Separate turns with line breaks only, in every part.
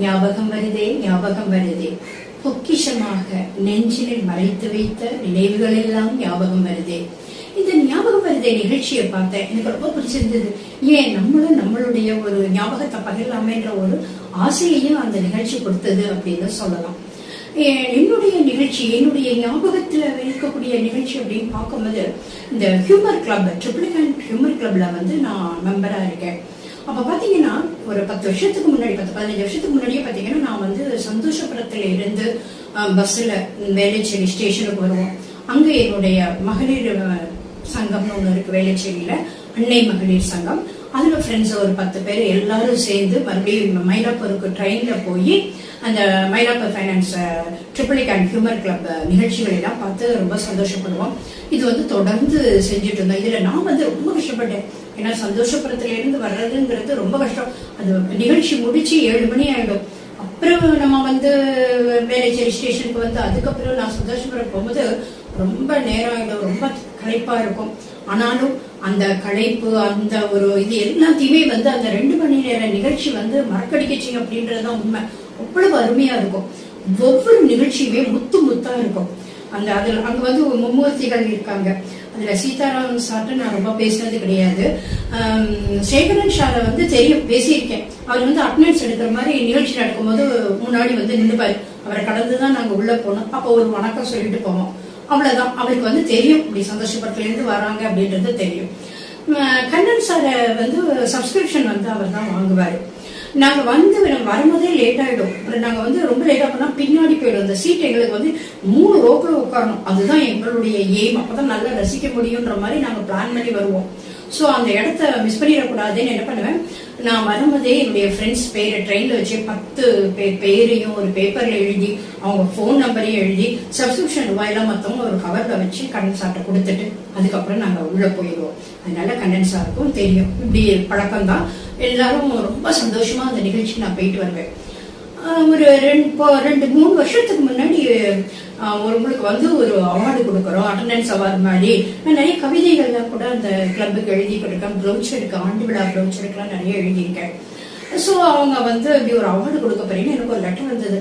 ஞாபகம் வருதே ஞாபகம் வருதே. பொக்கிஷமாக நெஞ்சினில் மறைத்து வைத்த நினைவுகள் எல்லாம் ஞாபகம் வருதே. இந்த ஞாபகம் வருதே நிகழ்ச்சியை பார்த்தேன் எனக்கு ரொம்ப பிடிச்சிருந்தது. ஏன் நம்மளும் நம்மளுடைய ஒரு ஞாபகத்தை பகிரலாமேன்ற ஒரு ஆசையையும் அந்த நிகழ்ச்சி கொடுத்தது அப்படின்னு சொல்லலாம். என்னுடைய நிகழ்ச்சி என்னுடைய ஞாபகத்துல இருக்கக்கூடிய நிகழ்ச்சி அப்படின்னு பார்க்கும்போது இந்த ஹியூமர் கிளப் ட்ரிபிள் ஹியூமர் கிளப்ல வந்து நான் மெம்பரா இருக்கேன். அப்ப பாத்தீங்கன்னா ஒரு பத்து வருஷத்துக்கு முன்னாடி பத்து பதினஞ்சு வருஷத்துக்கு முன்னாடியே பாத்தீங்கன்னா நான் வந்து சந்தோஷபுரத்துல இருந்து பஸ்ல வேலைச்சேரி ஸ்டேஷனுக்கு வருவோம். அங்க என்னுடைய மகளிர் சங்கம்னு ஒண்ணு இருக்கு வேலைச்சேரியில அன்னை மகளிர் சங்கம். அதில் ஃப்ரெண்ட்ஸ் ஒரு பத்து பேர் எல்லாரும் சேர்ந்து மறுபடியும் மயிலாப்பூருக்கு ட்ரெயினில் போய் அந்த Mylapore finance triple and humour club நிகழ்ச்சிகள் எல்லாம் பார்த்து ரொம்ப சந்தோஷப்படுவோம். இது வந்து தொடர்ந்து செஞ்சுட்டு இருந்தோம். இதில் நான் வந்து ரொம்ப கஷ்டப்பட்டேன். ஏன்னா சந்தோஷபுரத்துலேருந்து வர்றதுங்கிறது ரொம்ப கஷ்டம். அது நிகழ்ச்சி முடிச்சு ஏழு மணி ஆகிடும் அப்புறம் நம்ம வந்து வேலைச்சேரி ஸ்டேஷனுக்கு வந்து அதுக்கப்புறம் நான் சந்தோஷபுரம் போகும்போது ரொம்ப நேரம் ஆகிடும் ரொம்ப களைப்பாக இருக்கும். ஆனாலும் அந்த களைப்பு அந்த ஒரு இது எல்லாத்தையுமே வந்து அந்த ரெண்டு மணி நேர நிகழ்ச்சி வந்து மறக்கடிக்கச்சிங்க அப்படின்றதுதான் உண்மை. அவ்வளவு அருமையா இருக்கும். ஒவ்வொரு நிகழ்ச்சியுமே முத்து முத்தா இருக்கும். அந்த அதுல அங்க வந்து மும்மூர்த்திகள் இருக்காங்க. அதுல சீதாராம் சார்ட்டு நான் ரொம்ப பேசினது கிடையாது. சேகரன் ஷால வந்து தெரியும் பேசியிருக்கேன். அவர் வந்து அட்னன்ஸ் எடுக்கிற மாதிரி நிகழ்ச்சி நடக்கும்போது முன்னாடி வந்து நின்றுப்பாரு. அவரை கடந்துதான் நாங்க உள்ள போனோம். அப்போ ஒரு வணக்கம் சொல்லிட்டு போவோம் அவ்வளவுதான். அவருக்கு வந்து தெரியும். இப்படி சந்தோஷப்பட்டுல இருந்து வராங்க அப்படின்றது தெரியும். கண்ணன் சாரை வந்து சப்ஸ்கிரிப்ஷன் வந்து அவர் தான் வாங்குவாரு. நாங்க வந்து வரும்போதே லேட் ஆயிடும். அப்புறம் நாங்க வந்து ரொம்ப லேட்டாக பண்ணா பின்னாடி போயிடும். அந்த சீட் எங்களுக்கு வந்து மூணு ரோக்கில் உட்காரணும். அதுதான் எங்களுடைய எய்ம் அப்பதான் நல்லா ரசிக்க முடியும்ன்ற மாதிரி நாங்க பிளான் பண்ணி வருவோம். ஸோ அந்த இடத்த மிஸ் பண்ணிடக்கூடாதுன்னு என்ன பண்ணுவேன்? நான் வரும்போதே என்னுடைய ஃப்ரெண்ட்ஸ் பேரை ட்ரெயினில் வச்சு பத்து பேர் பேரையும் ஒரு பேப்பரில் எழுதி அவங்க ஃபோன் நம்பரையும் எழுதி சப்ஸ்கிரிப்ஷன் ரூபாயெல்லாம் மற்றவங்க ஒரு கவரில் வச்சு கண்ணன் சாப்பிட்டு கொடுத்துட்டு அதுக்கப்புறம் நாங்கள் உள்ளே போயிடுவோம். அதனால கண்ணன் இருக்கும் தெரியும். இப்படி பழக்கம் தான் எல்லாரும் ரொம்ப சந்தோஷமாக அந்த நிகழ்ச்சிக்கு நான் போயிட்டு வருவேன். ஒரு ரெண்டு இப்போ ரெண்டு மூணு வருஷத்துக்கு முன்னாடி ஒரு உங்களுக்கு வந்து ஒரு அவார்டு கொடுக்குறோம் அட்டண்டன்ஸ் அவார்டு மாதிரி. நான் நிறைய கவிதைகள்லாம் கூட அந்த கிளப்புக்கு எழுதி கொடுக்கேன் ப்ரௌச்சருக்கு ஆண்டு விழா ப்ரௌச்சருக்குலாம் நிறைய எழுதியிருக்கேன். ஸோ அவங்க வந்து இப்படி ஒரு அவார்டு கொடுக்க போறீங்கன்னு எனக்கு ஒரு லெட்டர் வந்தது.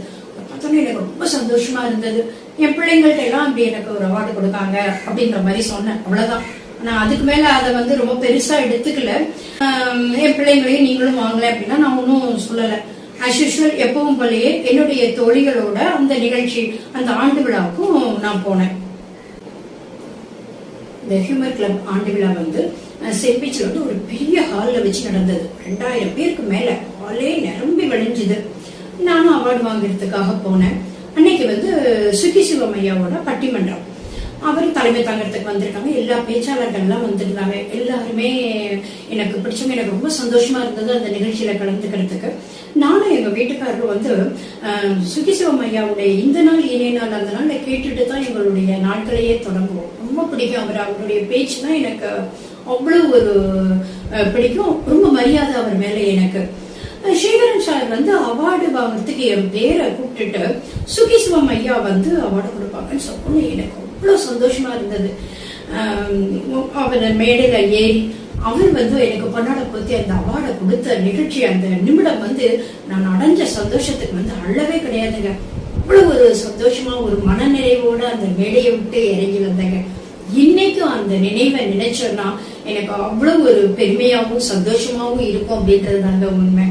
பார்த்தோன்னே எனக்கு ரொம்ப சந்தோஷமா இருந்தது. என் பிள்ளைங்கள்ட்ட எல்லாம் அப்படி எனக்கு ஒரு அவார்டு கொடுக்காங்க அப்படின்ற மாதிரி சொன்னேன். அவ்வளவுதான். நான் அதுக்கு மேல அதை வந்து ரொம்ப பெருசா எடுத்துக்கல. என் பிள்ளைங்களையும் நீங்களும் வாங்கல அப்படின்னா நான் ஒன்றும் சொல்லலை. ஆஸ் எப்பவும் போலயே என்னுடைய தோழிகளோட அந்த நிகழ்ச்சி அந்த ஆண்டு விழாவுக்கும் நான் போனேன். இந்த ஹியூமர் கிளப் ஆண்டு விழா வந்து அஹ், வந்து ஒரு பெரிய ஹாலில் வச்சு நடந்தது. ரெண்டாயிரம் பேருக்கு மேல ஹாலே நிரம்பி வழிஞ்சுது. நானும் அவார்டு வாங்குறதுக்காக போனேன். அன்னைக்கு வந்து சுகி சிவமையாவோட பட்டிமன்றம். அவர் தலைமை தாங்கிறதுக்கு வந்திருக்காங்க. எல்லா பேச்சாளர்கள்லாம் வந்திருந்தாங்க. எல்லாருமே எனக்கு பிடிச்சவங்க. எனக்கு ரொம்ப சந்தோஷமா இருந்தது அந்த நிகழ்ச்சியில கலந்துக்கிறதுக்கு. எங்கள் எங்க வந்து சுகிசிவம் ஐயாவுடைய இந்த நாள் இணைய நாள் அந்த நாள் கேட்டுட்டு தான் எங்களுடைய நாட்களையே தொடங்குவோம். ரொம்ப பிடிக்கும் அவர் அவருடைய பேச்சுனா எனக்கு அவ்வளவு ஒரு பிடிக்கும். ரொம்ப மரியாதை அவர் மேல எனக்கு. அஹ், சேகரன் சார் வந்து அவார்டு வாங்குறதுக்கு என் பேரை கூப்பிட்டுட்டு சுகிசிவம் ஐயா வந்து அவார்டு கொடுப்பாங்கன்னு சொன்னோன்னே எனக்கு அவ்வளவு சந்தோஷமா இருந்தது. அவர் மேடையில ஏறி அவர் வந்து எனக்கு பொன்னாட கொடுத்து அந்த அவார்டை கொடுத்த நிகழ்ச்சி அந்த நிமிடம் வந்து நான் அடைஞ்ச சந்தோஷத்துக்கு வந்து அள்ளவே கிடையாதுங்க. அவ்வளவு ஒரு சந்தோஷமா ஒரு மனநிறைவோட அந்த மேடையை விட்டு இறங்கி வந்தேங்க. இன்னைக்கும் அந்த நினைவை நினைச்சோன்னா எனக்கு அவ்வளவு ஒரு பெருமையாகவும் சந்தோஷமாகவும் இருக்கும் அப்படின்றது தாங்க உண்மை.